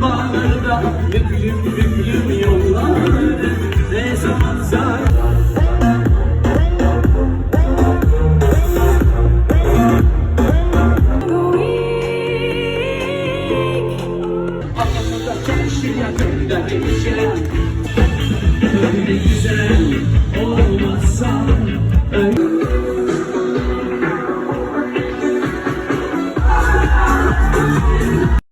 Bağlarda ne bilim Çalıştı ya göndermişe Öyle güzel.